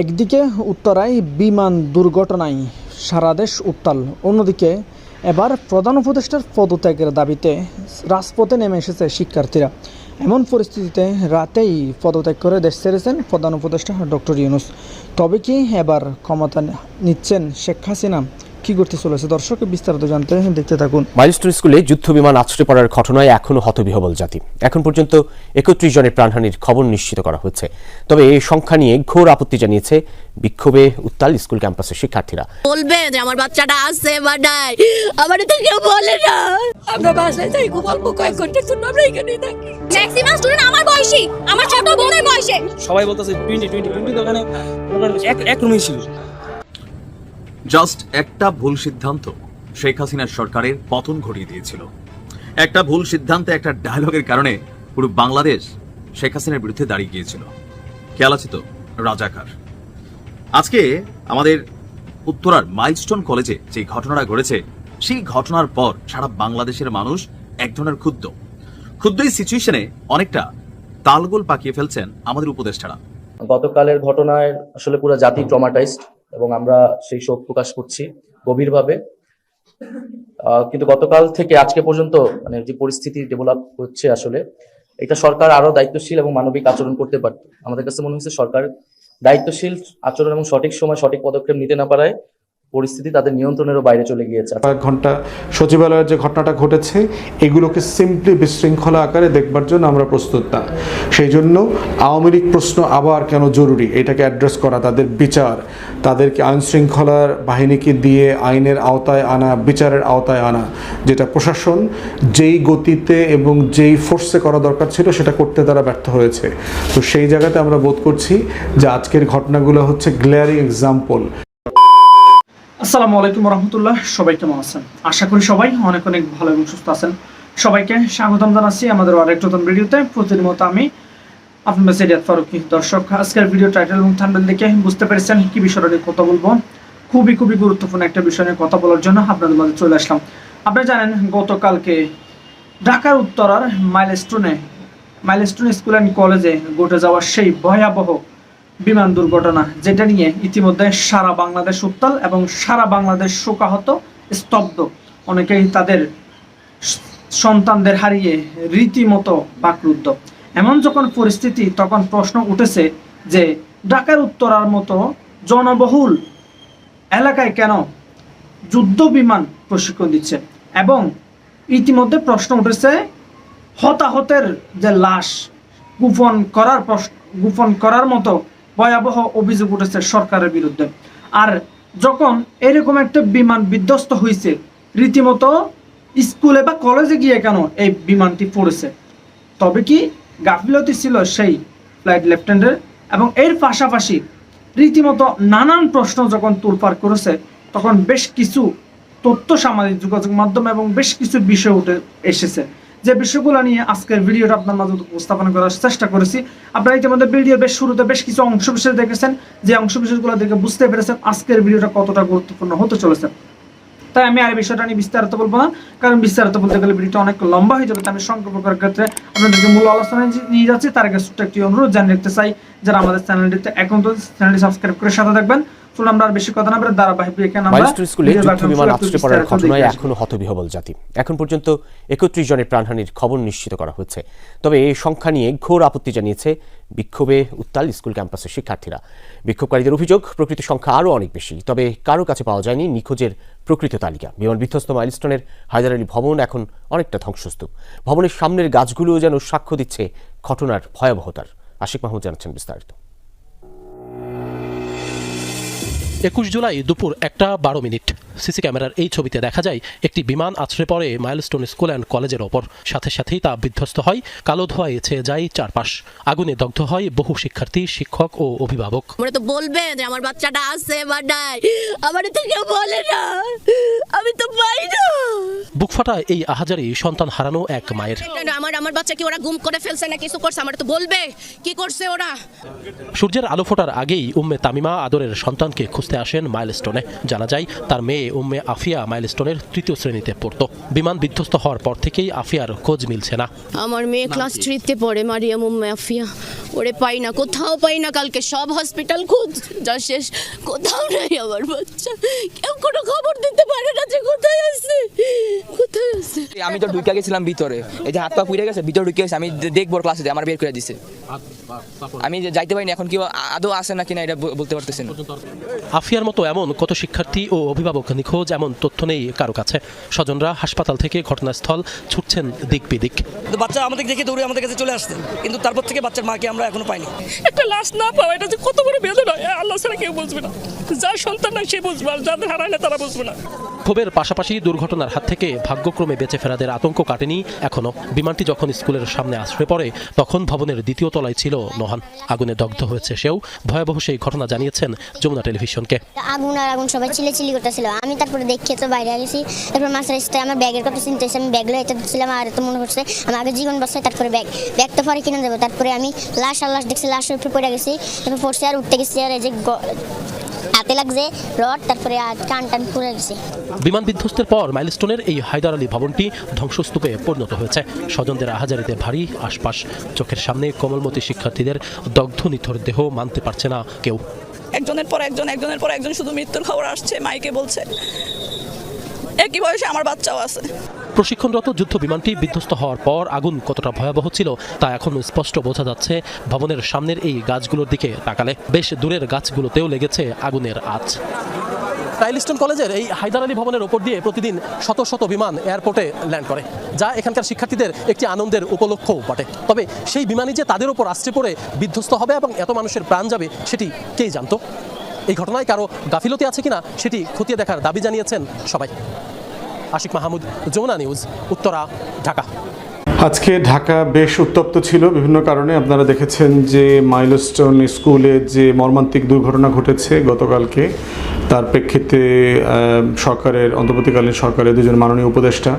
একদিকে উত্তরায় বিমান দুর্ঘটনায় সারা দেশ উত্তাল, অন্যদিকে এবার প্রধান উপদেষ্টার পদত্যাগের দাবিতে রাজপথে নেমে এসেছে শিক্ষার্থীরা। এমন পরিস্থিতিতে রাতেই পদত্যাগ করে দেশ ছেড়েছেন প্রধান উপদেষ্টা ডক্টর ইউনুস। তবে কি এবার ক্ষমতা নিচ্ছেন শেখ হাসিনা? কী করতে চলেছে? দর্শক বিস্তারিত জানতে দেখতে থাকুন। মাইলস্টোন স্কুলে যুদ্ধ বিমান আছড়ে পড়ার ঘটনায় এখনও হতবিহবল জাতি। এখন পর্যন্ত একত্রিশ জনের প্রাণহানির খবর নিশ্চিত করা হচ্ছে। তবে এই সংখ্যা নিয়ে ঘোর আপত্তি জানিয়েছে বিক্ষোভে উত্তাল স্কুল ক্যাম্পাসের শিক্ষার্থীরা। বলবে যে আমার বাচ্চাটা আসছে বা নাই। আমার তো কেউ বলে না। আমরা বাসায় যাই খুব অল্প কয়েক ঘণ্টার জন্য আমরা এখানেই থাকি। ম্যাক্সিমাম স্টুডেন্ট আমার বয়সী। আমার ছোট বোনের বয়সে। সবাই বলতেছে টোয়েন্টি টোয়েন্টি টোয়েন্টি ওখানে ওখানে এক এক রুমেই ছিল। জাস্ট একটা ভুল সিদ্ধান্ত শেখ হাসিনার সরকারের পতন ঘটিয়ে দিয়েছিল। একটা ভুল সিদ্ধান্তে একটা ডায়লগের কারণে পুরো বাংলাদেশ শেখ হাসিনার বিরুদ্ধে দাঁড়িয়ে গিয়েছিল। খেয়াল আছে তো? রাজাকার। আজকে আমাদের উত্তরার মাইলস্টোন কলেজে যে ঘটনাটা ঘটেছে, সেই ঘটনার পর সারা বাংলাদেশের মানুষ এক ধরনের ক্ষুদ্র ক্ষুদ্র এই সিচুয়েশনে অনেকটা তালগোল পাকিয়ে ফেলছেন আমাদের উপদেষ্টারা। গতকালের ঘটনায় আসলে পুরো জাতি ট্রমাটাইজড এবং আমরা সেই শোক প্রকাশ করছি গভীরভাবে। কিন্তু গতকাল থেকে আজকে পর্যন্ত মানে যে পরিস্থিতি ডেভেলপ হচ্ছে আসলে, এটা সরকার আরও দায়িত্বশীল এবং মানবিক আচরণ করতে পারত। আমাদের কাছে মনে হচ্ছে সরকার দায়িত্বশীল আচরণ এবং সঠিক সময় সঠিক পদক্ষেপ নিতে না পারায় পরিস্থিতি তাদের নিয়ন্ত্রণেরও বাইরে চলে গিয়েছে। কয়েক ঘণ্টা সচিবালয়ের যে ঘটনাটা ঘটেছে, এগুলোকে সিম্পলি বিশৃঙ্খলা আকারে দেখবার জন্য আমরা প্রস্তুত না। সেই জন্য আওয়ামী লীগ প্রশ্ন আবার কেন জরুরি? এটাকে অ্যাড্রেস করা, তাদের বিচার। তাদেরকে আইন শৃঙ্খলার বাহিনীকে দিয়ে আইনের আওতায় আনা, বিচারের আওতায় আনা। যেটা প্রশাসন যেই গতিতে এবং যেই ফোর্সে করা দরকার ছিল, সেটা করতে তারা ব্যর্থ হয়েছে। তো সেই জায়গাতে আমরা বোধ করছি যে আজকের ঘটনাগুলো হচ্ছে গ্লেয়ারিং এক্সাম্পল আসসালামু আলাইকুম রহমতুল্লাহ, সবাই কেমন আছেন? আশা করি সবাই অনেক অনেক ভালো এবং সুস্থ আছেন। সবাইকে স্বাগতম জানাচ্ছি আমাদের আরেক নতুন ভিডিওতে। প্রতিদিন মতো আমি আপনার সেরিয়াত ফারুকি, দর্শক, আজকের ভিডিও টাইটেল এবং থাম্বনেল দেখে বুঝতে পেরেছেন কি বিষয়টা নিয়ে কথা বলব। খুবই খুবই গুরুত্বপূর্ণ একটা বিষয় নিয়ে কথা বলার জন্য আপনাদের মাঝে চলে আসলাম। আপনারা জানেন, গতকালকে ঢাকার উত্তরার মাইলস্টোনে মাইলস্টোন স্কুল অ্যান্ড কলেজে ঘটে যাওয়া সেই ভয়াবহ বিমান দুর্ঘটনা, যেটা নিয়ে ইতিমধ্যে সারা বাংলাদেশ উত্তাল এবং সারা বাংলাদেশ শোকাহত, স্তব্ধ। অনেকেই তাদের সন্তানদের হারিয়ে রীতিমতো বাকরুদ্ধ। এমন যখন পরিস্থিতি, তখন প্রশ্ন উঠেছে যে, ঢাকার উত্তরার মতো জনবহুল এলাকায় কেন যুদ্ধ বিমান প্রশিক্ষণ দিচ্ছে? এবং ইতিমধ্যে প্রশ্ন উঠেছে, হতাহতের যে লাশ, গোপন করার প্রশ্ন, গোপন করার মতো ভয়াবহ অভিযোগ উঠেছে সরকারের বিরুদ্ধে। আর যখন এরকম একটা বিমান বিধ্বস্ত হয়েছে রীতিমতো স্কুলে বা কলেজে গিয়ে কেন এই বিমানটি পড়েছে? তবে কি গাফিলতি ছিল সেই ফ্লাইট লেফটেন্যান্টের এবং এর পাশাপাশি রীতিমতো নানান প্রশ্ন যখন তোলপাড় করেছে, তখন বেশ কিছু তথ্য সামাজিক যোগাযোগ মাধ্যম এবং বেশ কিছু বিষয় উঠে এসেছে। যে বিষয়গুলো নিয়ে আজকের ভিডিওটা আপনার মাঝে উপস্থাপন করার চেষ্টা করেছি। আপনারা ইতিমধ্যে ভিডিও বেশ শুরুতে বেশ কিছু অংশ বিশেষ দেখেছেন। যে অংশ বিশেষগুলো দেখে বুঝতে পেরেছেন আজকের ভিডিওটা কতটা গুরুত্বপূর্ণ হতে চলেছে। তাই আমি আর বিষয়টা নিয়ে বিস্তারিত বলব না কারণ বিস্তারিত বলতে গেলে ভিডিওটা অনেক লম্বা হয়ে যাবে তাই আমি সংক্ষেপ করার ক্ষেত্রে আপনাদেরকে মূল আলোচনায় নিয়ে যাচ্ছি তার আগে ছোট্ট একটি অনুরোধ জানিয়ে রাখতে চাই যারা আমাদের চ্যানেলটিতে এখন তো চ্যানেলটি সাবস্ক্রাইব করে সাথে থাকবেন। চলুন আমরা আর বেশি কথা না বলে ধারাবাহিক এখানে আমরা স্কুলে যুদ্ধ বিমান আছড়ে পড়ার ঘটনায়। এখনও হতবিহবল জাতি। এখন পর্যন্ত একত্রিশ জনের প্রাণহানির খবর নিশ্চিত করা হচ্ছে তবে এই সংখ্যা নিয়ে ঘোর আপত্তি জানিয়েছে বিক্ষোভে উত্তাল স্কুল ক্যাম্পাসের শিক্ষার্থীরা। বিক্ষোভকারীদের অভিযোগ প্রকৃত সংখ্যা আরও অনেক বেশি তবে কারও কাছে পাওয়া যায়নি নিখোঁজের প্রকৃত তালিকা। বিমান বিধ্বস্ত মাইলস্টোনের হায়দার আলী ভবন এখন অনেকটা ধ্বংসস্তূপ। ভবনের সামনের গাছগুলোও যেন সাক্ষ্য দিচ্ছে ঘটনার ভয়াবহতার। আশিক মাহমুদ জানাচ্ছেন বিস্তারিত। একুশ জুলাই দুপুর একটা বারো মিনিট। সিসি ক্যামেরার এই ছবিতে দেখা যায় একটি বিমান আছড়ে পড়ে মাইলস্টোন স্কুল অ্যান্ড কলেজের ওপর। সাথে সাথেই তা বিধ্বস্ত হয় কালো ধোঁয়ায় ছেয়ে যায় চারপাশ। আগুনে দগ্ধ হয় বহু শিক্ষার্থী শিক্ষক ও অভিভাবক। আমরা তো বলবে যে আমার বাচ্চাটা আছে বা নাই। আমার তো কেউ বলে না। আমি তো পাই না। বুকফাটা এই আহাজারি সন্তান হারানো এক মায়ের। আমার আমার বাচ্চা কি ওরা গুম করে ফেলছে না কিছু করছে? আমার তো বলবে। কি করছে ওরা? সূর্যের আলো ফোটার আগেই উম্মে তামিমা আদরের সন্তানকে খুঁজতে আসেন মাইলস্টোনে। জানা যায় তার মেয়ে উম্মে আফিয়া মাইলস্টোনের তৃতীয় শ্রেণীতে পড়তো। বিমান বিধ্বস্ত হওয়ার পর থেকেই আফিয়ার খোঁজ মিলছে না। আমার মেয়ে ক্লাস থ্রিতে পড়ে মারিয়াম উম্মে আফিয়া। ওরে পাই না কোথাও পাই না কালকে সব হসপিটাল খোঁজ। যা শেষ কোথাও নাই আমার বাচ্চা। কেউ কোনো খবর দিতে পারে না যে কোথায় আছে কোথায় আছে। আমি তো ঢুকে গেছিলাম ভিতরে। এই যে হাত পা পুড়ে গেছে ভিতরে ঢুকে গেছে আমি দেখব ক্লাসে আমার বের করে দিছে। আমি যে যাইতে পারিনি এখন কি আদৌ আছে নাকি না এটা বলতে পারতেছি না। আফিয়ার মতো এমন কত শিক্ষার্থী ও অভিভাবক নিখোঁজ এমন তথ্য নেই কারও কাছে। স্বজনরা হাসপাতাল থেকে ঘটনাস্থল ছুটছেন দিক বিদিক। বাচ্চা আমাদের দেখে দৌড়ে আমাদের কাছে চলে আসতেন কিন্তু তারপর থেকে বাচ্চার মাকে আমরা এখনও পাইনি। একটা লাশ না পাওয়া এটা যে কত বড় বেদনা। আল্লাহ ছাড়া কেউ বুঝবে না। যার সন্তান নাই সে বুঝবে আর যাদের হারায় না তারা বুঝবে না। ক্ষোভের পাশাপাশি দুর্ঘটনার হাত থেকে ভাগ্যক্রমে বেঁচে ফেরাদের আতঙ্ক কাটেনি এখনও বিমানটি যখন স্কুলের সামনে আশ্রয় পড়ে, তখন ভবনের দ্বিতীয় তলায় ছিল নোহান আগুনে দগ্ধ হয়েছে সেও। ভয়াবহ সেই ঘটনা জানিয়েছেন যমুনা টেলিভিশনকে। আগুন আর আগুন সবাই চিলে চিলি করতেছিল। আমি তারপরে দেখে তো বাইরে গেছি তারপর মাস্টার এসে আমার ব্যাগের কথা চিন্তা আমি ব্যাগ লয়ে এটা ছিলাম আর তো মনে হচ্ছে আমার আগে জীবন বসে তারপরে ব্যাগ ব্যাগ তো পরে কিনে দেবো। তারপরে আমি লাশ আর লাশ দেখছি লাশের উপরে পড়ে গেছি। তারপর পড়ছে আর উঠতে গেছি আর এই যে হাতে লাগছে রড তারপরে টান টান পড়ে গেছে। বিমান বিধ্বস্তের পর মাইলস্টোনের এই হায়দার আলী ভবনটি ধ্বংসস্তূপে পরিণত হয়েছে। স্বজনদের আহাজারিতে ভারী আশপাশ। চোখের সামনে কোমলমতি শিক্ষার্থীদের দগ্ধ নিথর দেহ মানতে পারছে না কেউ। একজনের পর একজন একজনের পর একজন শুধু মৃত্যুর খবর আসছে মাইকে বলছে একই বয়সে আমার বাচ্চাও আছে। প্রশিক্ষণরত যুদ্ধ বিমানটি বিধ্বস্ত হওয়ার পর আগুন কতটা ভয়াবহ ছিল তা এখন স্পষ্ট বোঝা যাচ্ছে। ভবনের সামনের এই গাছগুলোর দিকে তাকালে বেশ দূরের গাছগুলোতেও লেগেছে আগুনের আঁচ। টাইলিস্টন কলেজের এই হায়দার আলী ভবনের ওপর দিয়ে প্রতিদিন শত শত বিমান এয়ারপোর্টে ল্যান্ড করে, যা এখানকার শিক্ষার্থীদের একটি আনন্দের উপলক্ষও বটে। তবে সেই বিমানই যে তাদের ওপর আশ্রে পড়ে বিধ্বস্ত হবে এবং এত মানুষের প্রাণ যাবে সেটি কেই জানতো? এই ঘটনায় কারও গাফিলতি আছে কিনা সেটি খতিয়ে দেখার দাবি জানিয়েছেন সবাই। আশিক মাহমুদ, যমুনা নিউজ, উত্তরা, ঢাকা। আজকে ঢাকা বেশ উত্তপ্ত ছিল বিভিন্ন কারণে। আপনারা দেখেছেন যে মাইলস্টোন স্কুলে যে মর্মান্তিক দুর্ঘটনা ঘটেছে গতকালকে, তার প্রেক্ষিতে সরকারের, অন্তর্বর্তীকালীন সরকারের দুজন মাননীয় উপদেষ্টা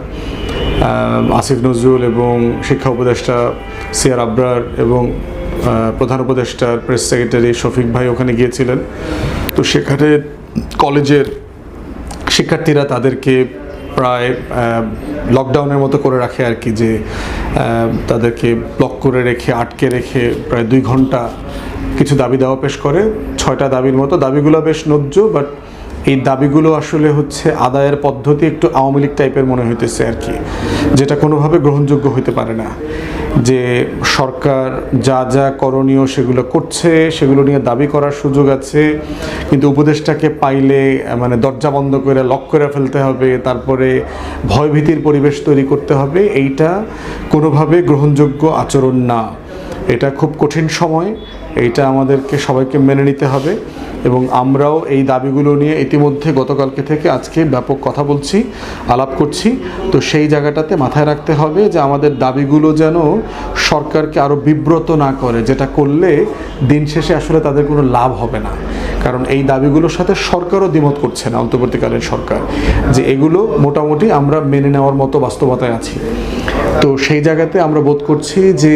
আসিফ নজরুল এবং শিক্ষা উপদেষ্টা সিয়ার আবরার এবং প্রধান উপদেষ্টার প্রেস সেক্রেটারি শফিক ভাই ওখানে গিয়েছিলেন। তো সেখানে কলেজের শিক্ষার্থীরা তাদেরকে প্রায় লকডাউনের মতো করে রাখে আর কি, যে তাদেরকে ব্লক করে রেখে, আটকে রেখে প্রায় দুই ঘণ্টা কিছু দাবি দাওয়া পেশ করে। ছয়টা দাবির মতো, দাবিগুলো বেশ ন্যায্য বাট এই দাবিগুলো আসলে হচ্ছে আদায়ের পদ্ধতি একটু আওয়ামী লীগ টাইপের মনে হইতেছে আর কি, যেটা কোনোভাবে গ্রহণযোগ্য হইতে পারে না। যে সরকার যা যা করণীয় সেগুলো করছে, সেগুলো নিয়ে দাবি করার সুযোগ আছে, কিন্তু উপদেশটাকে পাইলে মানে দরজা বন্ধ করে, লক করে ফেলতে হবে, তারপরে ভয়ভীতির পরিবেশ তৈরি করতে হবে, এইটা কোনোভাবে গ্রহণযোগ্য আচরণ না। এটা খুব কঠিন সময়, এইটা আমাদেরকে সবাইকে মেনে নিতে হবে। এবং আমরাও এই দাবিগুলো নিয়ে ইতিমধ্যে গতকালকে থেকে আজকে ব্যাপক কথা বলছি, আলাপ করছি। তো সেই জায়গাটাতে মাথায় রাখতে হবে যে আমাদের দাবিগুলো যেন সরকারকে আরও বিব্রত না করে, যেটা করলে দিন শেষে আসলে তাদের কোনো লাভ হবে না। কারণ এই দাবিগুলোর সাথে সরকারও দ্বিমত করছে না, অন্তর্বর্তীকালীন সরকার। যে এগুলো মোটামুটি আমরা মেনে নেওয়ার মতো বাস্তবতায় আছি। তো সেই জায়গাতে আমরা বোধ করছি যে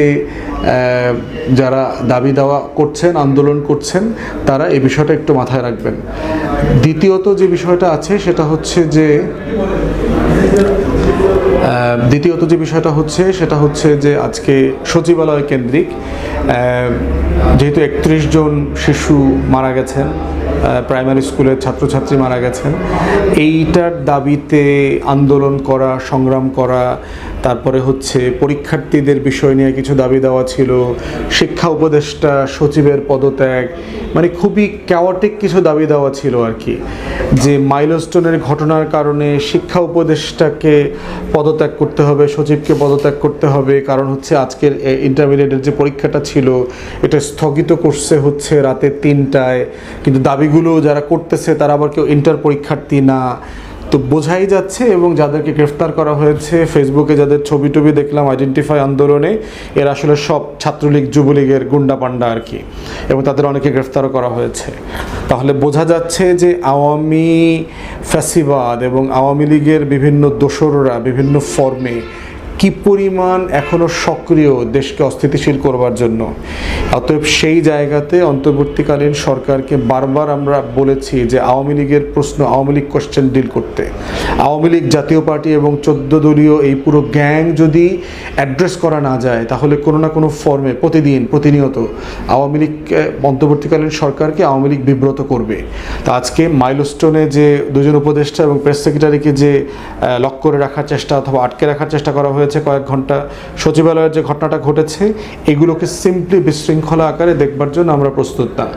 যারা দাবি দাওয়া করছেন, আন্দোলন করছেন, তারা এই বিষয়টা একটু মাথায় রাখবেন। দ্বিতীয়ত যে বিষয়টা আছে, সেটা হচ্ছে যে দ্বিতীয়ত যে বিষয়টা হচ্ছে, সেটা হচ্ছে যে আজকে সচিবালয় কেন্দ্রিক যেহেতু একত্রিশ জন শিশু মারা গেছেন প্রাইমারি স্কুলের ছাত্রছাত্রী মারা গেছেন, এইটার দাবিতে আন্দোলন করা, সংগ্রাম করা তারপরে হচ্ছে পরীক্ষার্থীদের বিষয় নিয়ে কিছু দাবি দেওয়া ছিল, শিক্ষা উপদেষ্টা, সচিবের পদত্যাগ মানে খুবই ক্যাওয়াটিক কিছু দাবি দেওয়া ছিল আর কি। যে মাইলস্টোনের ঘটনার কারণে শিক্ষা উপদেষ্টাকে পদত্যাগ করতে হবে, সচিবকে পদত্যাগ করতে হবে, কারণ হচ্ছে আজকের ইন্টারমিডিয়েটের যে পরীক্ষাটা ছিল, এটা স্থগিত করছে হচ্ছে রাতে তিনটায়। কিন্তু দাবিগুলো যারা করতেছে তারা আবার কেউ ইন্টার পরীক্ষার্থী না। তো বোঝাই যাচ্ছে এবং যাদেরকে গ্রেফতার করা হয়েছে ফেসবুকে যাদের ছবি টবি দেখলাম আইডেন্টিফাই আন্দোলনে, এরা আসলে সব ছাত্রলীগ, যুবলীগের গুন্ডা পান্ডা আর কি, এবং তাদের অনেকে গ্রেফতারও করা হয়েছে। তাহলে বোঝা যাচ্ছে যে আওয়ামী ফ্যাসিবাদ এবং আওয়ামী লীগের বিভিন্ন দোসররা বিভিন্ন ফর্মে কি পরিমাণ এখনও সক্রিয় দেশকে অস্থিতিশীল করবার জন্য? অতএব সেই জায়গাতে অন্তর্বর্তীকালীন সরকারকে বারবার আমরা বলেছি যে আওয়ামী লীগের প্রশ্ন, আওয়ামী লীগ কোশ্চেন ডিল করতে। আওয়ামী লীগ জাতীয় পার্টি এবং চোদ্দ দলীয় এই পুরো গ্যাং যদি অ্যাড্রেস করা না যায়, তাহলে কোনো না কোনো ফর্মে প্রতিদিন প্রতিনিয়ত আওয়ামী লীগ অন্তর্বর্তীকালীন সরকারকে আওয়ামী লীগ বিব্রত করবে। তা আজকে মাইলস্টোনে যে দুজন উপদেষ্টা এবং প্রেস সেক্রেটারিকে যে লক করে রাখার চেষ্টা অথবা আটকে রাখার চেষ্টা করা হয়েছে কয়েক ঘণ্টা। সচিবালয়ের যে ঘটনাটা ঘটেছে, এগুলোকে সিম্পলি বিশৃঙ্খলা আকারে দেখবার জন্য আমরা প্রস্তুত না।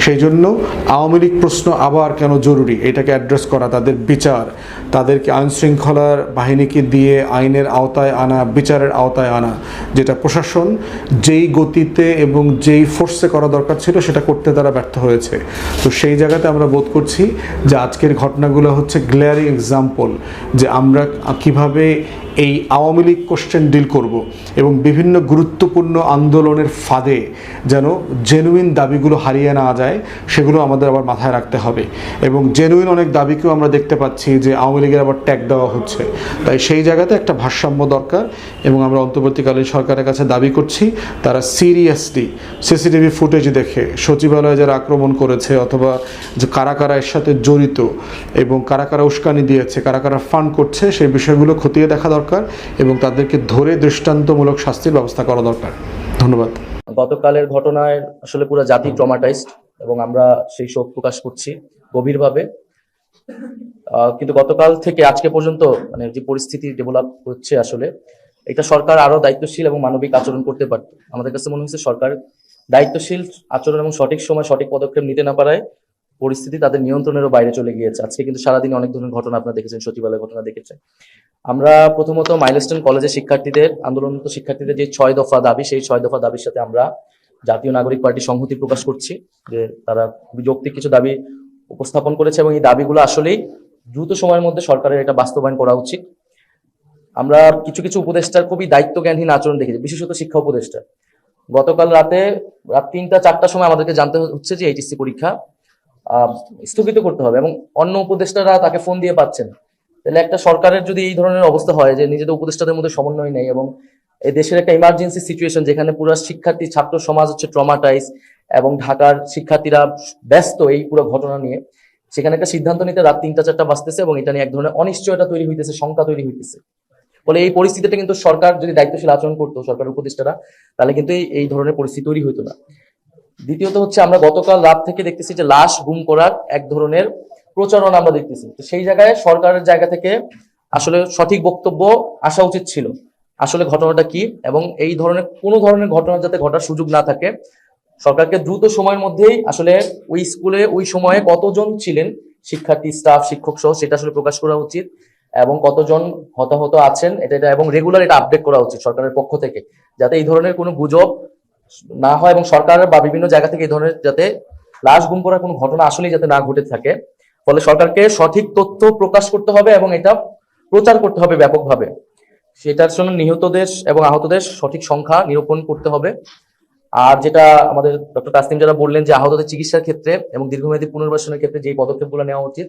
সেই জন্য আওয়ামী লীগ প্রশ্ন আবার কেন জরুরি? এটাকে অ্যাড্রেস করা তাদের বিচার। তাদেরকে আইন শৃঙ্খলার বাহিনীকে দিয়ে আইনের আওতায় আনা, বিচারের আওতায় আনা। যেটা প্রশাসন যেই গতিতে এবং যেই ফোর্সে করা দরকার ছিল সেটা করতে তারা ব্যর্থ হয়েছে। তো সেই জায়গাতে আমরা বোধ করছি যে আজকের ঘটনাগুলো হচ্ছে গ্লেয়ারিং এক্সাম্পল যে আমরা কীভাবে এই আওয়ামী লীগ কোশ্চেন ডিল করব এবং বিভিন্ন গুরুত্বপূর্ণ আন্দোলনের ফাঁদে যেন জেনুইন দাবিগুলো হারিয়ে না যায়, সেগুলো আমাদের আবার মাথায় রাখতে হবে। এবং জেনুইন অনেক দাবিকেও আমরা দেখতে পাচ্ছি যে আওয়ামী লীগের আবার ট্যাগ দেওয়া হচ্ছে। তাই সেই জায়গাতে একটা ভারসাম্য দরকার এবং আমরা অন্তর্বর্তীকালীন সরকারের কাছে দাবি করছি, তারা সিরিয়াসলি সিসিটিভি ফুটেজ দেখে সচিবালয়ে যারা আক্রমণ করেছে অথবা যে কারা কারা এর সাথে জড়িত এবং কারা কারা উস্কানি দিয়েছে, কারা কারা ফান্ড করছে, সেই বিষয়গুলো খতিয়ে দেখা দরকার। এবং তাদেরকে ধরে দৃষ্টান্তমূলক শাস্তির ব্যবস্থা করা দরকার। ধন্যবাদ। গতকালের ঘটনায় আসলে পুরো জাতি ট্রমাটাইজড এবং আমরা সেই শোক প্রকাশ করছি গভীরভাবে। কিন্তু গতকাল থেকে আজকে পর্যন্ত মানে যে পরিস্থিতি ডেভেলপ হচ্ছে আসলে, এটা সরকার আরও দায়িত্বশীল এবং মানবিক আচরণ করতে পারত। আমাদের কাছে মনে হচ্ছে সরকার দায়িত্বশীল আচরণ এবং সঠিক সময় সঠিক পদক্ষেপ নিতে না পারায় পরিস্থিতি তাদের নিয়ন্ত্রণেরও বাইরে চলে গিয়েছে। আজকে কিন্তু সারাদিন অনেক ধরনের ঘটনা আপনারা দেখেছেন, সচিবালয়ের ঘটনা দেখেছেন। আমরা প্রথমত মাইলস্টোন কলেজের শিক্ষার্থীদের, আন্দোলনরত শিক্ষার্থীদের যে ছয় দফা দাবি, সেই ছয় দফা দাবির সাথে আমরা জাতীয় নাগরিক পার্টি সংহতি প্রকাশ করছি যে তারা যৌক্তিক কিছু দাবি উপস্থাপন করেছে এবং এই দাবিগুলো আসলেই দ্রুত সময়ের মধ্যে সরকারের এটা বাস্তবায়ন করা উচিত। আমরা কিছু কিছু উপদেষ্টার খুবই দায়িত্ব জ্ঞানহীন আচরণ দেখেছি, বিশেষত শিক্ষা উপদেষ্টা। গতকাল রাতে রাত তিনটা, চারটার সময় আমাদেরকে জানতে হচ্ছে যে এইচএসসি পরীক্ষা স্থগিত করতে হবে এবং অন্য উপদেষ্টারা তাকে ফোন দিয়ে পাচ্ছেন। তাহলে একটা সরকারের যদি এই ধরনের অবস্থা হয় যে নিজেদের উপদেষ্টাদের মধ্যে সমন্বয় নেই এবং এই দেশের একটা ইমার্জেন্সি সিচুয়েশন যেখানে পুরো শিক্ষার্থী, ছাত্র সমাজ হচ্ছে ট্রমাটাইজ এবং ঢাকার শিক্ষার্থীরা ব্যস্ত এই পুরো ঘটনা নিয়ে, সেখানে একটা সিদ্ধান্ত নিতে রাত তিনটা চারটা বাজতেছে এবং এটা নিয়ে এক ধরনের অনিশ্চয়তা তৈরি হইতেছে, শঙ্কা তৈরি হইতেছে। ফলে এই পরিস্থিতিটা কিন্তু সরকার যদি দায়িত্বশীল আচরণ করতো সরকার উপদেষ্টারা, তাহলে কিন্তু এই ধরনের পরিস্থিতি তৈরি হইতো না। দ্বিতীয়ত হচ্ছে আমরা গতকাল রাত থেকে দেখতেছি যে লাশ গুম করার এক ধরনের প্রচারণা আমরা দেখতেছি। তো সেই জায়গায় সরকারের জায়গা থেকে আসলে সঠিক বক্তব্য আসা উচিত ছিল। আসলে ঘটনাটা কি এবং এই ধরনের কোনো ধরনের ঘটনা যাতে ঘটার সুযোগ না থাকে, সরকারকে দ্রুত সময়ের মধ্যেই আসলে ওই স্কুলে ওই সময়ে কতজন ছিলেন শিক্ষার্থী, স্টাফ, শিক্ষক সহ সেটা আসলে প্রকাশ করা উচিত এবং কতজন হতাহত আছেন, এটা এবং রেগুলার এটা আপডেট করা উচিত সরকারের পক্ষ থেকে, যাতে এই ধরনের কোনো গুজব না হয় এবং সরকার বা বিভিন্ন জায়গা থেকে এই ধরনের যাতে লাশ গুম করার কোনো ঘটনা আসলেই যাতে না ঘটে থাকে। ফলে সরকারকে সঠিক তথ্য প্রকাশ করতে হবে এবং এটা প্রচার করতে হবে ব্যাপকভাবে। সেটার জন্য নিহতদের এবং আহতদের সঠিক সংখ্যা নিরূপণ করতে হবে। আর যেটা আমাদের ডক্টর তাসনিম যারা বললেন যে আহতদের চিকিৎসার ক্ষেত্রে এবং দীর্ঘমেয়াদী পুনর্বাসনের ক্ষেত্রে যে পদক্ষেপগুলো নেওয়া উচিত,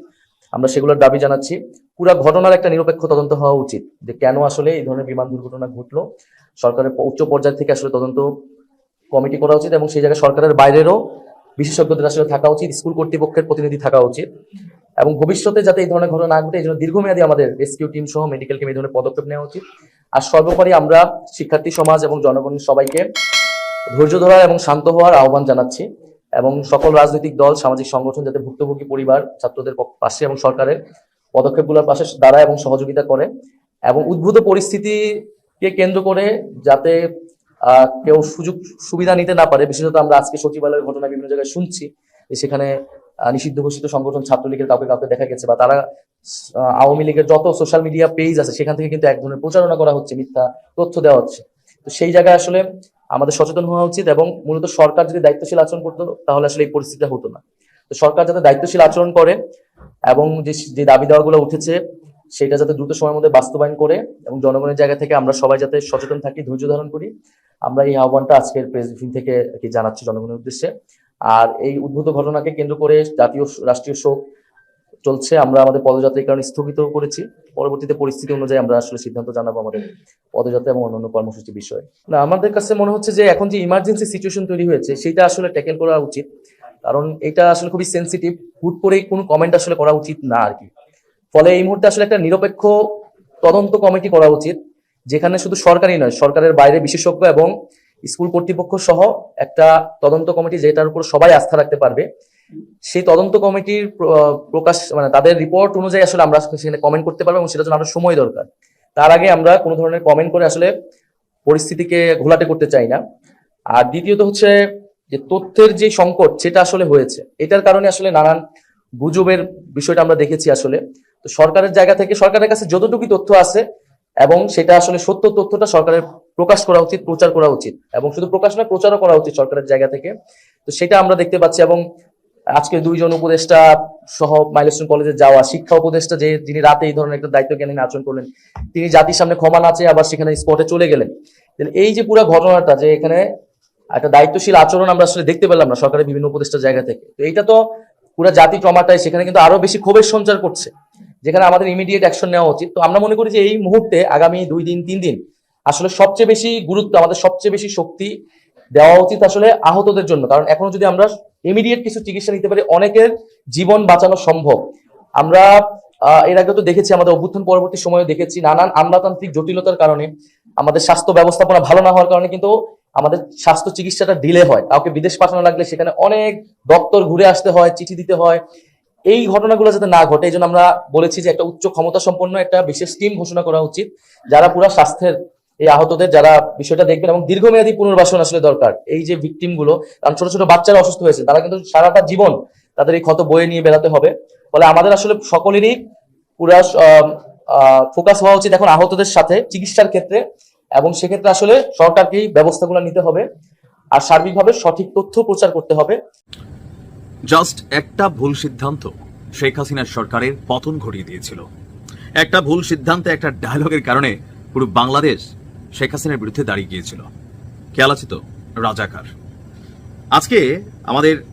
আমরা সেগুলোর দাবি জানাচ্ছি। পুরো ঘটনার একটা নিরপেক্ষ তদন্ত হওয়া উচিত যে কেন আসলে এই ধরনের বিমান দুর্ঘটনা ঘটলো। সরকারের উচ্চ পর্যায় থেকে আসলে তদন্ত কমিটি করা উচিত এবং সেই জায়গায় সরকারের বাইরেরও বিশেষজ্ঞদের আসলে থাকা উচিত, স্কুল কর্তৃপক্ষের প্রতিনিধি থাকা উচিত এবং ভবিষ্যতে যাতে এই ধরনের ঘটনা না ঘটে, এই জন্য দীর্ঘমেয়াদী আমাদের রেস্কিউ টিম সহ মেডিকেল টিম এই ধরনের পদক্ষেপ নেওয়া উচিত। আর সর্বোপরি আমরা শিক্ষার্থী সমাজ এবং জনগণ সবাইকে ধৈর্য ধরার এবং শান্ত হওয়ার আহ্বান জানাচ্ছি এবং সকল রাজনৈতিক দল, সামাজিক সংগঠন যাতে ভুক্তভোগী পরিবার, ছাত্রদের পাশে এবং সরকারের পদক্ষেপগুলোর পাশে দাঁড়ায় এবং সহযোগিতা করে এবং উদ্ভূত পরিস্থিতিকে কেন্দ্র করে যাতে কেউ সুযোগ, সুবিধা নিতে না পারে। বিশেষত আমরা আজকে সচিবালয়ের ঘটনা বিভিন্ন জায়গায় শুনছি সেখানে নিষিদ্ধ ঘোষিত সংগঠন ছাত্রলীগের কাউকে কাউকে দেখা গেছে বা তারা আওয়ামী লীগের যত সোশ্যাল মিডিয়া পেজ আছে, সেখান থেকে কিন্তু এক ধরনের প্রচারণা করা হচ্ছে, মিথ্যা তথ্য দেওয়া হচ্ছে। তো সেই জায়গায় আসলে আমাদের সচেতন হওয়া উচিত এবং মূলত সরকার যদি দায়িত্বশীল আচরণ করতো, তাহলে আসলে এই পরিস্থিতিটা হতো না। তো সরকার যাতে দায়িত্বশীল আচরণ করে এবং যে যে দাবি দাওয়াগুলো উঠেছে, সেটা যাতে দ্রুত সময়ের মধ্যে বাস্তবায়ন করে এবং জনগণের জায়গা থেকে আমরা সবাই যাতে সচেতন থাকি, ধৈর্য ধারণ করি আমরা এই আহ্বানটা আজকের প্রেস ব্রিফিং থেকে কি জানাচ্ছি জনগণের উদ্দেশ্যে। আর এই উদ্ভূত ঘটনাকে কেন্দ্র করে জাতীয় রাষ্ট্রীয় শোক চলছে, আমরা আমাদের পদযাত্রার কারণে স্থগিত করেছি। পরবর্তীতে পরিস্থিতি অনুযায়ী আমরা আসলে সিদ্ধান্ত জানাব আমাদের পদযাত্রা এবং অন্যান্য কর্মসূচি বিষয়ে। না, আমাদের কাছে মনে হচ্ছে যে এখন যে ইমার্জেন্সি সিচুয়েশন তৈরি হয়েছে, সেটা আসলে ট্যাকেল করা উচিত। কারণ এটা আসলে খুবই সেন্সিটিভ হুট করেই কোনো কমেন্ট আসলে করা উচিত না আর কি। ফলে এই মুহূর্তে আসলে একটা নিরপেক্ষ তদন্ত কমিটি করা উচিত। যেখানে শুধু সরকারই নয়, সরকারের বাইরে বিশেষজ্ঞ এবং স্কুল কর্তৃপক্ষ সহ একটা তদন্ত কমিটি যেটার উপর সবাই আস্থা রাখতে পারবে। সেই তদন্ত কমিটির প্রকাশ মানে তাদের রিপোর্ট অনুযায়ী আসলে আমরা সেখানে কমেন্ট করতে পারব এবং সেটার জন্য আরও সময় দরকার। তার আগে আমরা কোনো ধরনের কমেন্ট করে আসলে পরিস্থিতিকে ঘোলাটে করতে চাই না। আর দ্বিতীয়ত হচ্ছে যে তথ্যের যে সংকট, সেটা আসলে হয়েছে। এটার কারণে আসলে নানান গুজবের বিষয়টা আমরা দেখেছি আসলে। তো সরকারের জায়গা থেকে, সরকারের কাছে যতটুকু তথ্য আছে এবং সেটা আসলে সত্য তথ্যটা সরকারের প্রকাশ করা উচিত, প্রচার করা উচিত এবং শুধু প্রকাশ নয়, প্রচারও করা উচিত সরকারের জায়গা থেকে। তো সেটা আমরা দেখতে পাচ্ছি এবং আজকে দুইজন উপদেষ্টা সহ মাইলস্টোন কলেজে যাওয়া শিক্ষা উপদেষ্টা যে যিনি রাতে এই ধরনের একটা দায়িত্ব জ্ঞানী আচরণ করলেন, তিনি জাতির সামনে ক্ষমা নাচে আবার সেখানে স্পটে চলে গেলেন। এই যে পুরো ঘটনাটা যে এখানে একটা দায়িত্বশীল আচরণ আমরা আসলে দেখতে পেলাম না সরকারের বিভিন্ন উপদেষ্টার জায়গা থেকে, তো এইটা তো পুরো জাতি ট্রমাটায় সেখানে কিন্তু আরও বেশি ক্ষোভের সঞ্চার করছে। যেখানে আমাদের ইমিডিয়েট অ্যাকশন নেওয়া উচিত। তো আমরা মনে করি যে এই মুহূর্তে আগামী দুই দিন, তিন দিন আসলে সবচেয়ে বেশি গুরুত্ব, আমাদের সবচেয়ে বেশি শক্তি দেওয়া উচিত আসলে আহতদের জন্য। কারণ এখনও যদি আমরা ইমিডিয়েট কিছু চিকিৎসা নিতে পারি, অনেকের জীবন বাঁচানো সম্ভব। আমরা এর আগে তো দেখেছি, আমাদের অভ্যুত্থান পরবর্তী সময়ে দেখেছি নানান আমলাতান্ত্রিক জটিলতার কারণে আমাদের স্বাস্থ্য ব্যবস্থাপনা ভালো না হওয়ার কারণে কিন্তু আমাদের স্বাস্থ্য চিকিৎসাটা ডিলে হয়। কাউকে বিদেশ পাঠানো লাগলে সেখানে অনেক দপ্তর ঘুরে আসতে হয়, চিঠি দিতে হয়। এই ঘটনাগুলো যাতে না ঘটে, এই জন্য আমরা বলেছি যে একটা উচ্চ ক্ষমতা সম্পন্ন একটা বিশেষ টিম ঘোষণা করা উচিত, যারা পুরো স্বাস্থ্যের এই আহতদের, যারা বিষয়টা দেখবেন এবং দীর্ঘমেয়াদী পুনর্বাসন আসলে দরকার। এই যে ভিকটিমগুলো, কারণ ছোট ছোট বাচ্চারা অসুস্থ হয়েছে, তারা কিন্তু সারাটা জীবন তাদের এই ক্ষত বয়ে নিয়ে বেড়াতে হবে। ফলে আমাদের আসলে সকলেরই পুরা ফোকাস হওয়া উচিত এখন আহতদের সাথে চিকিৎসার ক্ষেত্রে এবং সেক্ষেত্রে আসলে সরকারকেই ব্যবস্থাগুলো নিতে হবে। আর সার্বিকভাবে সঠিক তথ্য প্রচার করতে হবে। জাস্ট একটা ভুল সিদ্ধান্ত শেখ হাসিনার সরকারের পতন ঘটিয়ে দিয়েছিল। একটা ভুল সিদ্ধান্তে একটা ডায়লগের কারণে পুরো বাংলাদেশ শেখ হাসিনার বিরুদ্ধে দাঁড়িয়ে গিয়েছিল। খেয়াল আছে তো? রাজাকার। আজকে আমাদের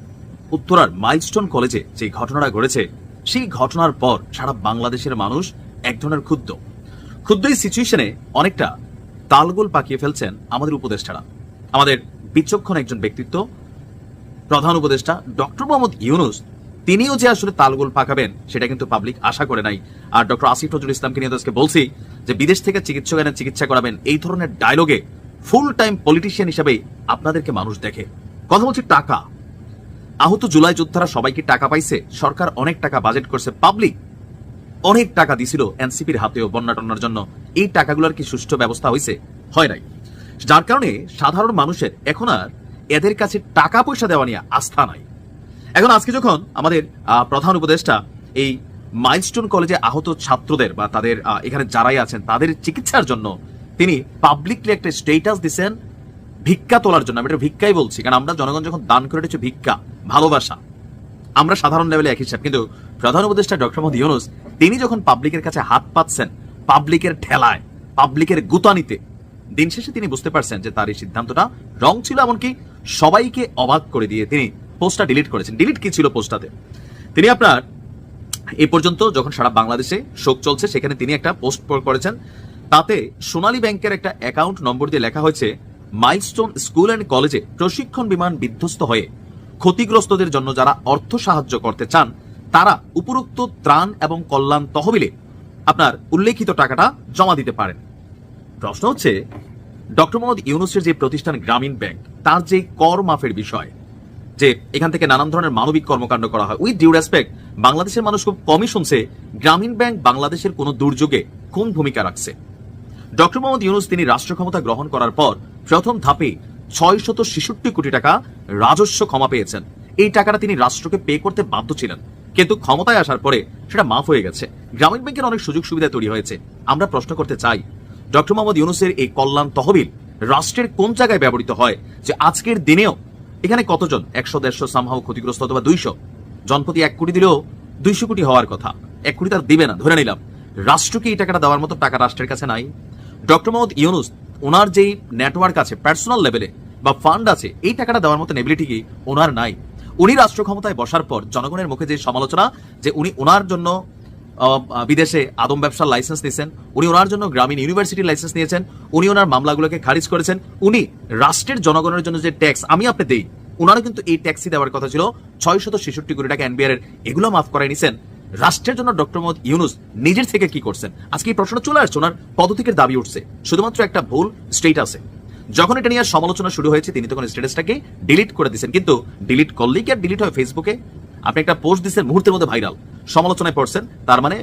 উত্তরার মাইলস্টোন কলেজে যে ঘটনাটা ঘটেছে, সেই ঘটনার পর সারা বাংলাদেশের মানুষ এক ধরনের ক্ষুদ্র ক্ষুদ্র এই সিচুয়েশনে অনেকটা তালগোল পাকিয়ে ফেলছেন আমাদের উপদেষ্টারা। আমাদের বিচক্ষণ একজন ব্যক্তিত্ব প্রধান উপদেষ্টা ডক্টর মোহাম্মদ ইউনুস, তিনিও যে আসলে তালগোল পাকাবেন, সেটা কিন্তু পাবলিক আশা করে নাই। আর ডক্টর আসিফ নজরুল ইসলামকে নিয়ে আজকে বলছি যে বিদেশ থেকে চিকিৎসক এনে চিকিৎসা করাবেন, এই ধরনের ডায়লগে ফুল টাইম পলিটিশিয়ান হিসেবে আপনাদেরকে মানুষ দেখে। কথা বলছি টাকা। আহত জুলাই যোদ্ধারা সবাইকে টাকা পাইছে? সরকার অনেক টাকা বাজেট করছে পাবলিক অনেক টাকা দিছিল এনসিপির হাতেও বন্যা টন্যার জন্য। এই টাকাগুলোর কি সুষ্ঠু ব্যবস্থা হয়েছে হয় নাই। যার কারণে সাধারণ মানুষের এখন আর এদের কাছে টাকা পয়সা দেওয়া নিয়ে আস্থা নাই। এখন আজকে যখন আমাদের প্রধান উপদেষ্টা এই মাইলস্টোন কলেজে আহত ছাত্রদের বা তাদের এখানে যারাই আছেন, তাদের চিকিৎসার জন্য তিনি পাবলিকলি একটা স্টেটাস দিচ্ছেন ভিক্ষা তোলার জন্য। আমি এটা ভিক্ষাই বলছি, কারণ আমরা জনগণ যখন দান করে হচ্ছে ভিক্ষা, ভালোবাসা, আমরা সাধারণ লেভেলে এক হিসাব। কিন্তু প্রধান উপদেষ্টা ডক্টর মোহাম্মদ ইউনুস, তিনি যখন পাবলিকের কাছে হাত পাচ্ছেন পাবলিকের ঠেলায় পাবলিকের গুতানিতে, দিন শেষে তিনি বুঝতে পারছেন যে তার এই সিদ্ধান্তটা রং ছিল, এমনকি সবাইকে অবাক করে দিয়ে তিনি পোস্টটা ডিলিট করেছেন। ডিলিট কি ছিল পোস্টটাতে? তিনি আপনার, এ পর্যন্ত যখন সারা বাংলাদেশে শোক চলছে, সেখানে তিনি একটা পোস্ট করেছেন। তাতে সোনালী ব্যাংকের একটা অ্যাকাউন্ট নম্বর দিয়ে লেখা হয়েছে মাইলস্টোন স্কুল অ্যান্ড কলেজে প্রশিক্ষণ বিমান বিধ্বস্ত হয়ে ক্ষতিগ্রস্তদের জন্য যারা অর্থ সাহায্য করতে চান, তারা উপরোক্ত ত্রাণ এবং কল্যাণ তহবিলে আপনার উল্লেখিত টাকাটা জমা দিতে পারেন। প্রশ্ন হচ্ছে ডক্টর মোহাম্মদ ইউনুসের যে প্রতিষ্ঠান গ্রামীণ ব্যাংক, তার যে কর মাফের বিষয়, যে এখান থেকে নানান ধরনের মানবিক কর্মকাণ্ড করা হয়, উইথ ডিউ রেসপেক্ট, বাংলাদেশের মানুষ খুব কমই শুনছে গ্রামীণ ব্যাংক বাংলাদেশের কোনো দুর্যোগে কোন ভূমিকা রাখছে। ডক্টর মোহাম্মদ ইউনুস তিনি রাষ্ট্র ক্ষমতা গ্রহণ করার পর প্রথম ধাপে ছয় শত ছেষট্টি কোটি টাকা রাজস্ব ক্ষমা পেয়েছেন। এই টাকাটা তিনি রাষ্ট্রকে পে করতে বাধ্য ছিলেন। কিন্তু ক্ষমতায় আসার পরে সেটা মাফ হয়ে গেছে। গ্রামীণ ব্যাংকের অনেক সুযোগ সুবিধা তৈরি হয়েছে। আমরা প্রশ্ন করতে চাই ডক্টর মোহাম্মদ ইউনুসের এই কল্যাণ তহবিল রাষ্ট্রের কোন জায়গায় ব্যবহৃত হয় যে আজকের দিনেও এখানে কতজন? একশো, দেড়শো সামহাও ক্ষতিগ্রস্ত অথবা দুইশো? জনপ্রতি এক কোটি দিলেও দুইশো কোটি হওয়ার কথা। এক কোটি তার দিবে না, ধরে নিলাম। রাষ্ট্রকে এই টাকাটা দেওয়ার মতো টাকা রাষ্ট্রের কাছে নাই? ডক্টর মোহাম্মদ ইউনুস, ওনার যেই নেটওয়ার্ক আছে পার্সোনাল লেভেলে বা ফান্ড আছে, এই টাকাটা দেওয়ার মতো এবিলিটি কি ওনার নাই? উনি রাষ্ট্র ক্ষমতায় বসার পর জনগণের মুখে যে সমালোচনা যে উনি ওনার জন্য বিদেশে আদম ব্যবসার লাইসেন্স নিয়েছেন, উনি ওনার জন্য গ্রামীণ ইউনিভার্সিটির লাইসেন্স নিয়েছেন, উনি ওনার মামলাগুলোকে খারিজ করেছেন, উনি রাষ্ট্রের জনগণের জন্য যে ট্যাক্স আমি আপনি দেই ওনারও কিন্তু এই ট্যাক্সি দেওয়ার কথা ছিল ছয় শত ছেষট্টি কোটি টাকা এনবিআর এর, এগুলো মাফ করাই নিছেন। রাষ্ট্রের জন্য ডক্টর মোহাম্মদ ইউনুস নিজের থেকে কি করছেন? আজকে এই প্রশ্নটা চলে আসছে, ওনার পদত্যাগের দাবি উঠছে। শুধুমাত্র একটা ভুল স্টেটাসে যখন এটা নিয়ে সমালোচনা শুরু হয়েছে, তিনি তখন স্ট্যাটাসটাকে ডিলিট করে দিয়েছেন কিন্তু ডিলিট করলেই কি আর ডিলিট হয় ফেসবুকে আপনি একটা পোস্ট দিচ্ছেন মুহূর্তের মধ্যে ভাইরাল সমালোচনায় পড়ছেন, তার মানে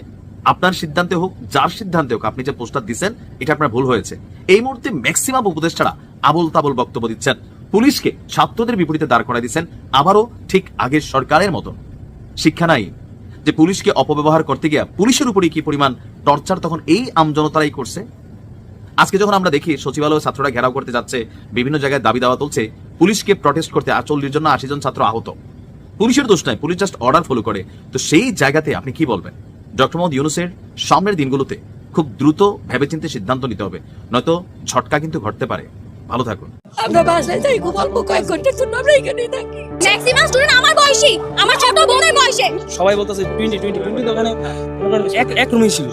আপনার সিদ্ধান্তে হোক, যার সিদ্ধান্তে হোক আপনি যে পোস্টার দিচ্ছেন এটা আপনার ভুল হয়েছে। এই মুহূর্তে ম্যাক্সিমাম উপদেষ্টারা আবল তাবল বক্তব্য দিচ্ছেন। পুলিশকে ছাত্রদের বিপরীতে দাঁড় করাই দিচ্ছেন, আবারও ঠিক আগের সরকারের মতন। শিক্ষা নাই যে পুলিশকে অপব্যবহার করতে গিয়ে পুলিশের উপরে কি পরিমাণ টর্চার তখন এই আমজনতারাই করছে? আজকে যখন আমরা দেখি সচিবালয় ছাত্ররা ঘেরাও করতে যাচ্ছে, বিভিন্ন জায়গায় দাবি দাওয়া তুলছে, পুলিশকে প্রটেস্ট করতে চল্লিশ জন আশি জন ছাত্র আহত। পুলিশের দোষ নয় পুলিশ জাস্ট অর্ডার ফলো করে। তো সেই জায়গাতে আপনি কি বলবেন? ডক্টর মোহাম্মদ ইউনুসের সামনের দিনগুলোতে খুব দ্রুত ভেবেচিন্তে সিদ্ধান্ত নিতে হবে নয়তো ঝটকা কিন্তু ঘটতে পারে। ভালো থাকুন। আমরা বাসায় যাই খুব অল্প কয়েক ঘণ্টার জন্য আমরা এখানেই থাকি। ম্যাক্সিমাম স্টুডেন্ট আমার বয়সী আমার ছোট বোনের বয়সে। সবাই বলতেছে টোয়েন্টি টোয়েন্টি টোয়েন্টি দোকানে এক এক রুমই ছিল।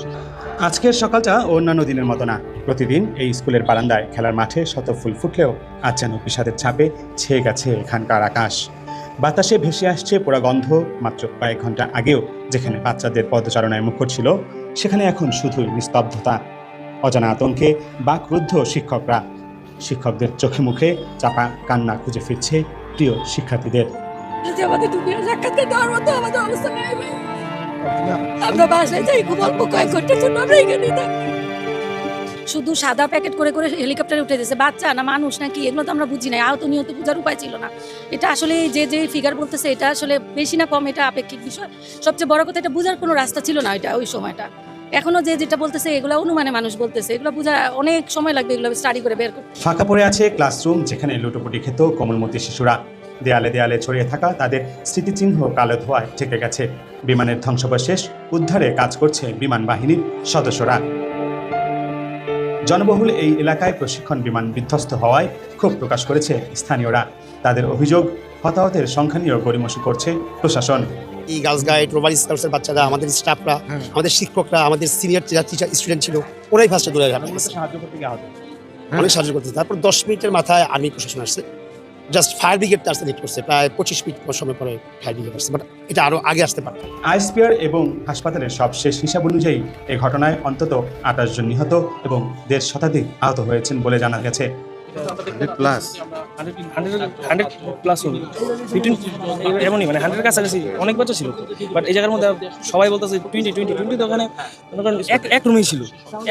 আজকের সকালটা অন্যান্য দিনের মতো না। প্রতিদিন এই স্কুলের বারান্দায় খেলার মাঠে শত ফুল ফুটলেও আজ যেন বিষাদের ছাপে ছেয়ে গেছে এখানকার আকাশ। বাতাসে ভেসে আসছে পোড়া গন্ধ। মাত্র কয়েক ঘণ্টা আগেও যেখানে বাচ্চাদের পদচারণায় মুখর ছিল সেখানে এখন শুধুই নিস্তব্ধতা। অজানা আতঙ্কে বা ক্রুদ্ধ শিক্ষকরা। শিক্ষকদের চোখে মুখে চাপা কান্না খুঁজে ফিরছে প্রিয় শিক্ষার্থীদের। আমরা বাসায় যাই খুব অল্প কয়েক ঘণ্টার জন্য আমরা এখানেই থাকি শুধু সাদা প্যাকেট করে করে হেলিকপ্টারে উঠে দিয়েছে। বাচ্চা না মানুষ নাকি এগুলো তো আমরা বুঝি না আহত নিহত বোঝার উপায় ছিল না। এটা আসলে যে যে ফিগার বলতেছে, এটা আসলে বেশি না কম, এটা আপেক্ষিক বিষয়। সবচেয়ে বড় কথা, এটা বোঝার কোনো রাস্তা ছিল না এটা ওই সময়টা। এখনও যে যেটা বলতেছে, এগুলো অনুমানে মানুষ বলতেছে। এগুলো বোঝা অনেক সময় লাগবে এগুলো স্টাডি করে বের করতে। ফাঁকা পড়ে আছে ক্লাসরুম যেখানে লুটোপুটি খেত কোমলমতি শিশুরা। দেয়ালে দেয়ালে ছড়িয়ে থাকা তাদের স্মৃতিচিহ্ন কালো ধোয়ায় ঠেকে গেছে। বিমানের ধ্বংসাবশেষ, উদ্ধারে কাজ করছে বিমান বাহিনীর সদস্যরা। জনবহুল এই এলাকায় প্রশিক্ষণ বিমান বিধ্বস্ত হওয়ায় ক্ষোভ প্রকাশ করেছে স্থানীয়রা। তাদের অভিযোগ হতাহতের সংখ্যা নিয়েও গড়িমসি করছে প্রশাসন। এই গার্লস গাইড রোভার স্কাউটসের বাচ্চারা আমাদের স্টাফরা আমাদের শিক্ষকরা আমাদের সিনিয়র যারা টিচার স্টুডেন্ট ছিল ওরাই ফার্স্টে দূরে যাবে সাহায্য করতে গিয়ে আহত অনেক সাহায্য করতে তারপর দশ মিনিটের মাথায় আর্মি প্রশাসন আসছে। জাস্ট ফায়ার ব্রিগেড তার সাথে করছে, প্রায় পঁচিশ মিনিট সময় পরে ফায়ার ব্রিগেড আসছে বাট এটা আরও আগে আসতে পারে। আইসপিআর এবং হাসপাতালের সবশেষ হিসাব অনুযায়ী এই ঘটনায় অন্তত আঠাশ জন নিহত এবং দেড় শতাধিক আহত হয়েছেন বলে জানা গেছে। প্লাস। হান্ড্রেড প্লাস হবে। ফিফটিন এমনই মানে হান্ড্রেড কাছাকাছি অনেক বাচ্চা ছিল। বাট এই জায়গার মধ্যে সবাই বলতেছে টোয়েন্টি টোয়েন্টি টোয়েন্টি তো ওখানে মনে করেন এক এক রুমেই ছিল।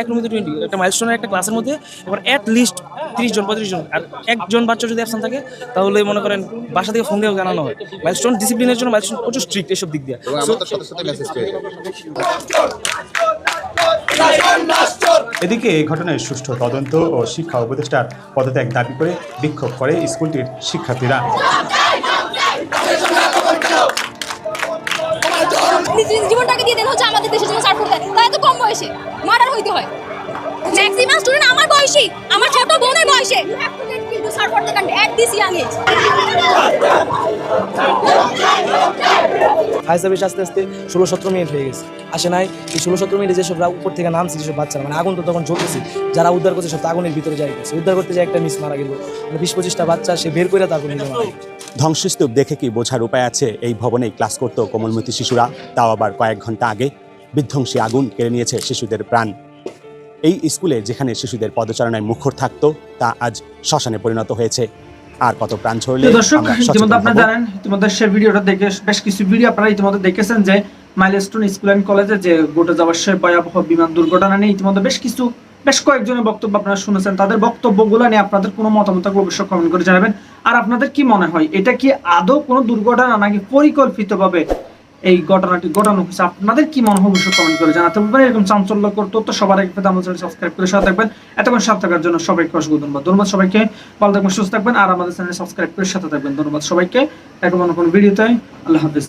এক রুমে তো টোয়েন্টি একটা মাইলস্টোনের একটা ক্লাসের মধ্যে এবার অ্যাট লিস্ট তিরিশ জন পঁয়ত্রিশ জন। আর একজন বাচ্চা যদি অ্যাবসেন্ট থাকে তাহলে মনে করেন বাসা থেকে ফোন দিয়েও জানানো হয়। মাইলস্টোন ডিসিপ্লিনের জন্য মাইলস্টোন প্রচুর স্ট্রিক্ট এসব দিক দিয়ে। এদিকে এই ঘটনায় সুষ্ঠু তদন্ত ও শিক্ষা উপদেষ্টার পদত্যাগ দাবি করে বিক্ষোভ করে স্কুলটির শিক্ষার্থীরা। জীবনটাকে দিয়ে দেন আমাদের কম বয়সে। আমার আমার ছোট বোনের বয়সে। সার্ভ করতে country at this young age fire service আস্তে আস্তে ষোলো সতেরো মিনিট হয়ে গেছে। আসে নাই এই ষোলো সতেরো মিনিটে যেসব উপর থেকে নামছে যেসব বাচ্চারা মানে আগুন তো তখন জ্বলতেছে যারা উদ্ধার করছে সব আগুনের ভিতরে যাই গেছে। উদ্ধার করতে যায় একটা মিস মারা গেল। মানে বিশ পঁচিশটা বাচ্চা সে বের করে তারপর নিজে মারা ধ্বংসস্তূপ দেখে কি বোঝার উপায় আছে? এই ভবনেই ক্লাস করত কোমলমতি শিশুরা তাও আবার কয়েক ঘণ্টা আগে বিধ্বংসী আগুন কেড়ে নিয়েছে শিশুদের প্রাণ। এই স্কুলে যেখানে শিশুদের পদচারণায় মুখর থাকতো তা আজ শ্মশানে পরিণত হয়েছে। আর কত প্রাণ ছড়লে দর্শক ইতিমধ্যে আপনারা জানেন ইতিমধ্যে সে ভিডিওটা দেখে বেশ কিছু ভিডিও আপনারা ইতিমধ্যে দেখেছেন যে মাইলস্টোন স্কুল অ্যান্ড কলেজে যে ঘটে যাওয়ার সে ভয়াবহ বিমান দুর্ঘটনা নিয়ে ইতিমধ্যে বেশ কিছু বেশ কয়েকজনের বক্তব্য আপনারা শুনেছেন। তাদের বক্তব্যগুলো নিয়ে আপনাদের কোনো মতামত থাকলে অবশ্যই কমেন্ট করে জানাবেন। আর আপনাদের কি মনে হয় এটা কি আদৌ কোনো দুর্ঘটনা নাকি পরিকল্পিতভাবে এই ঘটনাটি ঘটানো হয়েছে। আপনাদের কি মনে হবে কমেন্ট করে জানাতে পারবেন এরকম চাঞ্চল্যকর তথ্য সবার আগে পেতে আমাদের চ্যানেল সাবস্ক্রাইব করে সাথে থাকবেন। এতক্ষণ সাথে থাকার জন্য সবাইকে অসংখ্য ধন্যবাদ। ধন্যবাদ সবাইকে। ভালো থাকবেন, সুস্থ থাকবেন। আর আমাদের চ্যানেল সাবস্ক্রাইব করে সাথে থাকবেন। ধন্যবাদ সবাইকে। এখন অন্য কোনো ভিডিওতে আল্লাহ হাফিজ।